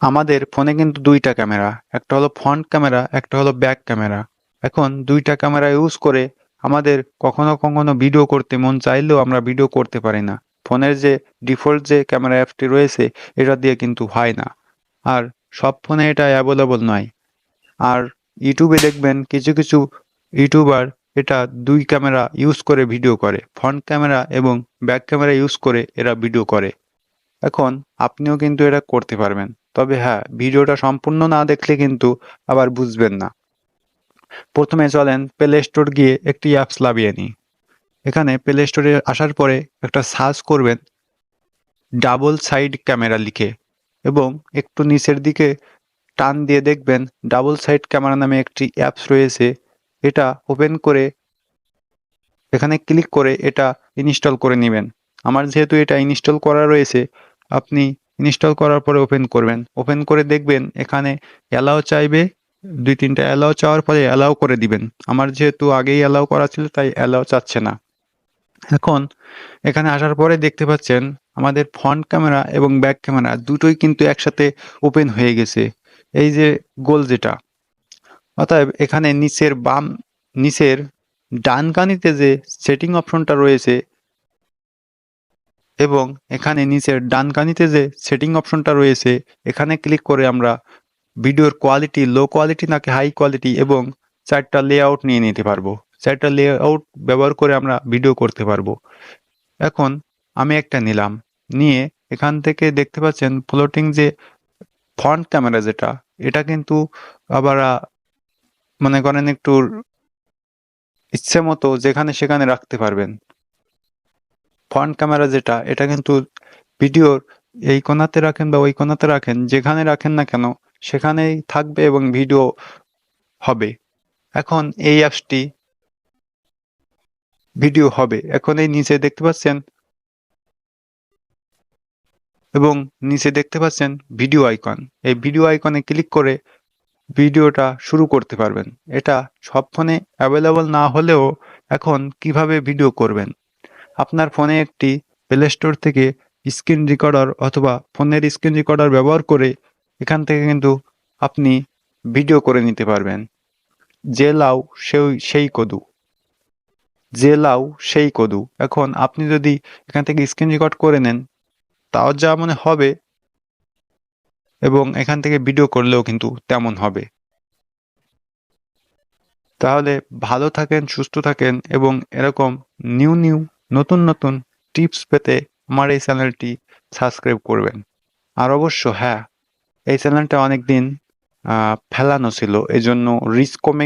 আমাদের ফোনে কিন্তু দুইটা ক্যামেরা, একটা হলো ফ্রন্ট ক্যামেরা, একটা হলো ব্যাক ক্যামেরা। এখন দুইটা ক্যামেরা ইউজ করে আমাদের কখনো কখনো ভিডিও করতে মন চাইলেও আমরা ভিডিও করতে পারি না। ফোনের যে ডিফল্ট যে ক্যামেরা অ্যাপটি রয়েছে, এটা দিয়ে কিন্তু হয় না। আর সব ফোনে এটা অ্যাভেলেবল নয়। আর ইউটিউবে দেখবেন কিছু কিছু ইউটিউবার এটা দুই ক্যামেরা ইউজ করে ভিডিও করে, ফ্রন্ট ক্যামেরা এবং ব্যাক ক্যামেরা ইউজ করে এরা ভিডিও করে। এখন আপনিও কিন্তু এটা করতে পারবেন। তবে হ্যাঁ ভিডিওটা সম্পূর্ণ না দেখলে কিন্তু আবার বুঝবেন না। প্রথমে চলেন প্লে স্টোর গিয়ে একটি অ্যাপস লাভিয়ে নিই। এখানে প্লে স্টোরে আসার পরে একটা সার্চ করবেন। ডাবল সাইড ক্যামেরা লিখে এবং একটু নিচের দিকে টান দিয়ে দেখবেন ডাবল সাইড ক্যামেরা নামে একটি অ্যাপস রয়েছে। এটা ওপেন করে এখানে ক্লিক করে এটা ইনস্টল করে নেবেন। আমার যেহেতু এটা ইনস্টল করা রয়েছে আপনি ইনস্টল করার পরে ওপেন করবেন। ওপেন করে দেখবেন এখানে অ্যালাও চাইবে। দুই, তিনটা অ্যালাও চাওয়ার পরে অ্যালাও করে দিবেন। আমার যেহেতু আগেই অ্যালাও করা ছিল, তাই অ্যালাও চাচ্ছে না। এখন এখানে আসার পরে দেখতে পাচ্ছেন আমাদের ফ্রন্ট ক্যামেরা এবং ব্যাক ক্যামেরা দুটোই কিন্তু একসাথে ওপেন হয়ে গেছে। এই যে গোল যেটা। অতএব এখানে নিচের বাম, নিচের ডান কানিতে যে সেটিং অপশনটা রয়েছে এবং এখানে নিচের ডান কানিতে যে সেটিং অপশনটা রয়েছে, এখানে ক্লিক করে আমরা ভিডিওর কোয়ালিটি লো কোয়ালিটি নাকি হাই কোয়ালিটি এবং চারটা লেআউট নিয়ে নিতে পারব। চারটা লেআউট ব্যবহার করে আমরা ভিডিও করতে পারব। এখন আমি একটা নিলাম। নিয়ে এখান থেকে দেখতে পাচ্ছেন ফ্লোটিং যে ফ্রন্ট ক্যামেরা যেটা, এটা কিন্তু আবার মনে করেন একটু ইচ্ছে মতো যেখানে সেখানে রাখতে পারবেন। ফ্রন্ট ক্যামেরা যেটা, এটা কিন্তু ভিডিওর এই কোণাতে রাখেন বা ওই কোণাতে রাখেন, যেখানে রাখেন না কেন, সেখানেই থাকবে এবং ভিডিও হবে। এখন এই অ্যাপসটি ভিডিও হবে। এখন এই নিচে দেখতে পাচ্ছেন, এবং নিচে দেখতে পাচ্ছেন ভিডিও আইকন এই ভিডিও আইকনে ক্লিক করে ভিডিওটা শুরু করতে পারবেন। এটা সব ফোনে অ্যাভেলেবল না হলেও এখন কীভাবে ভিডিও করবেন? আপনার ফোনে একটি প্লে স্টোর থেকে স্ক্রিন রেকর্ডার অথবা ফোনের স্ক্রিন রেকর্ডার ব্যবহার করে এখান থেকে কিন্তু আপনি ভিডিও করে নিতে পারবেন। যে লাউ, সেই সেই কদু। যে লাউ, সেই কদু। এখন আপনি যদি এখান থেকে স্ক্রিন রেকর্ড করে নেন, তাও যা মনে হবে এবং এখান থেকে ভিডিও করলেও কিন্তু তেমন হবে। তাহলে ভালো থাকেন, সুস্থ থাকেন এবং এরকম নিউ নিউ নতুন নতুন টিপস পেতে আমার এই চ্যানেলটি সাবস্ক্রাইব করবেন। আর অবশ্য হ্যাঁ এই চ্যানেলটা অনেক দিন ফেলানো ছিল এই জন্য রিচ কমে